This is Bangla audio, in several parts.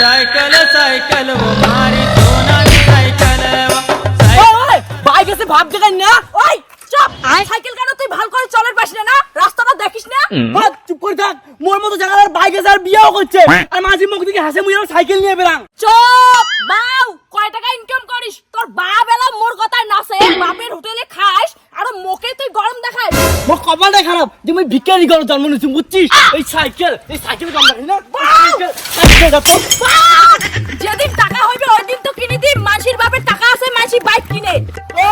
সাইকেল সাইকেল ও তুই ভালো করে চলের পাস না রাস্তাটা দেখিস না? ভাগ চুপ করে থাক। মোর মতো জায়গার বাইকে যার বিয়েও করছে। হ্যাঁ। আর মাঝি মুখ দিকে হাসে মুখ সাইকেল নিয়ে বেরাং চুপ বাউ কয় টাকা ইনকাম করিস? কপালটা খারাপ। যে মুই ভিখারি ঘরে জন্ম নিয়েছি বুঝছিস? এই সাইকেল এই সাইকেল জন্ম রাখি না! যেদিন টাকা হইবে ওই দিন তো কিনে দিন মাসির বাপের টাকা আছে মাসি বাইক কিনে। ও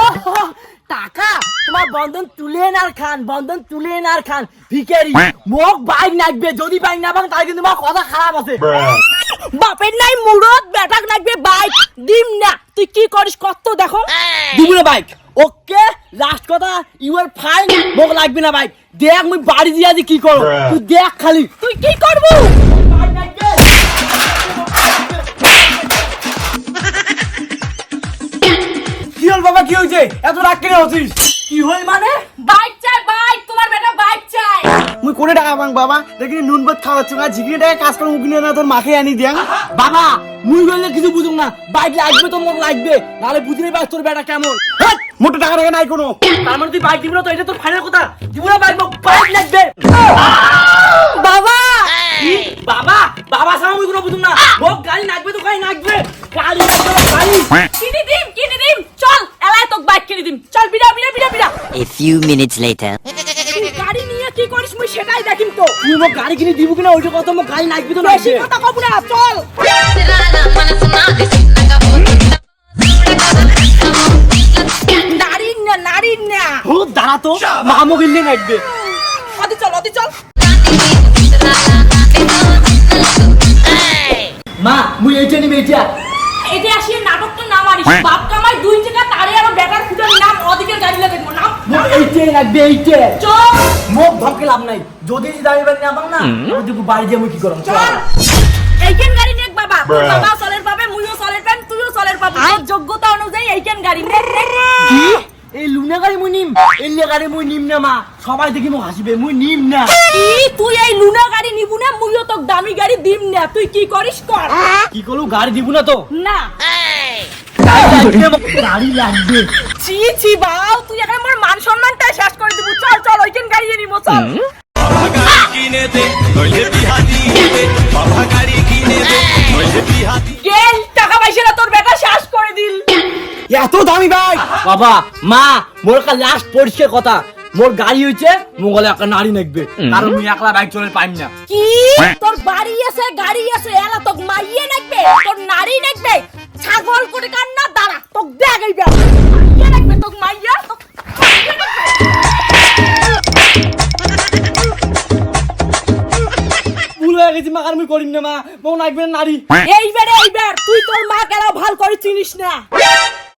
টাকা? তোমার বন্ধন তুলে নার খান বন্ধন তুলে নার খান। ভিখারি মোক বাইক নাকবে যদি বাইক না পান তাহলে কিন্তু আমার কথা খারাপ আছে। বাপের নাই মুরত বেটাক লাগবে বাইক। দিম না। তুই কি করিস কত দেখো। দিব না বাইক। ওকে লাস্ট কথা ইউ আর ফাইন মোক লাগবে না ভাই। দেখ মুই বাড়ি দিয়ে আজ কি করো তুই দেখ খালি। তুই কি করব? কি হল বাবা কি হয়েছে? এত রাগ কেন হচ্ছিস? কি হল মানে? বাইক চাই বাইক তোমার বেটা বাইক চাই। মুই কোনে টাকা পাং বাবা? দেখি নুন ভাত খাওয়াচ্ছ না? ঝিকিনি টাকা কাজ করে মুখি না তোর মাকে আনি দিয়াং। বাবা মুই গেলে কিছু বুঝুম না। বাইক লাগবে তো মোক লাগবে। নাহলে বুঝলে পাস তোর বেটা কেমন। হাট! মোটা টাকা টাকা নাই কোনো। তার মানে তুই বাইক দিবি না তো? এটা তোর ফাইনাল কথা। দিব না বাইক? বাইক লাগবে। বাবা! কি? বাবা? বাবা সামনে কোনো বুঝুম না। মোক গাড়ি লাগবে তো গাড়ি লাগবে গাড়ি তো গাড়ি। কিনে দিম কিনে দিম। চল এলাই তোক বাইক কিনে দিম। চল বিড়া বিড়া বিড়া বিড়া। A few minutes later. তুই গাড়ি নিয়ে কি করিস মুই সেটাই দেখিম তো। তুই গাড়ি কিনে দিব কিনা? ওইটা কথা মোক গাড়ি লাগবে তো বেশি লাগবে কথা কব না চল। না দাঁড়া তো মা মোক ইন্ডিয়ান লাগবে অতি চল অতি চল। মা মুই এইটা নিবে এইটা। এতে আসিয়ে নাটকটা না মারিস বাপ কামাই দুই টাকা তারে আর বেটার খুঁজার নাম অধিকের গাড়ি লাগে নাম মোক এইটাই লাগবে এইটা চল। মোক ধমকে লাভ নাই। যদি দাঁড়িয়ে বাড়ি না না আমি বাড়ি দিয়ে আমি কি করলাম চল। এইখান গাড়ি নেক বাবা। তোর বাবা চলের পাবে মুইও চলের পাম তুইও চলের পাবি। যোগ্যতা অনুযায়ী এইখান গাড়ি নেক নেক। কি এই লুনা গাড়ি মুই নিম এই লে মুই নিম না মা। সবাই দেখি মোক হাসিবে মুই নিম না। কি তুই এই লুনা গাড়ি নিবু না মুইও তোক দামি গাড়ি দিম না তুই কি করিস কর? কি করলু গাড়ি দিব না তো? না। গাড়ি লাগবে, মোক গাড়ি লাগবে। ছি ছি বাউ তুই এখন আমার মান সম্মানটা শেষ করে দিবু। চল চল ওইখান গাড়ি নিব চল। কিনে দে বাবা গাড়ি কিনে দে নইলে বিহা দিয়ে গেল টাকা পয়সা না তোর বেটা শেষ করে দিল এত দামি বাইক বাবা মা মোর একটা লাস্ট পরিষ্কার কথা। মোর গাড়ি হইছে মোগলে একটা নারী নাকবে। কারণ মুই একলা বাইক চলে পাইম না। কি? তোর বাড়ি আছে গাড়ি আছে এলা তোক মাইয়ে নাকবে তোর নারী নাকবে। ছাগল করে কান না দাঁড়া তোক দেখাইবে মাইয়ে নাকবে তোক মাইয়া তোক হয়ে গেছি মা মুই করিম না মা। মোক নাকবে নারী। এইবারে এইবার তুই তোর মা কেন ভালো করে চিনিস না।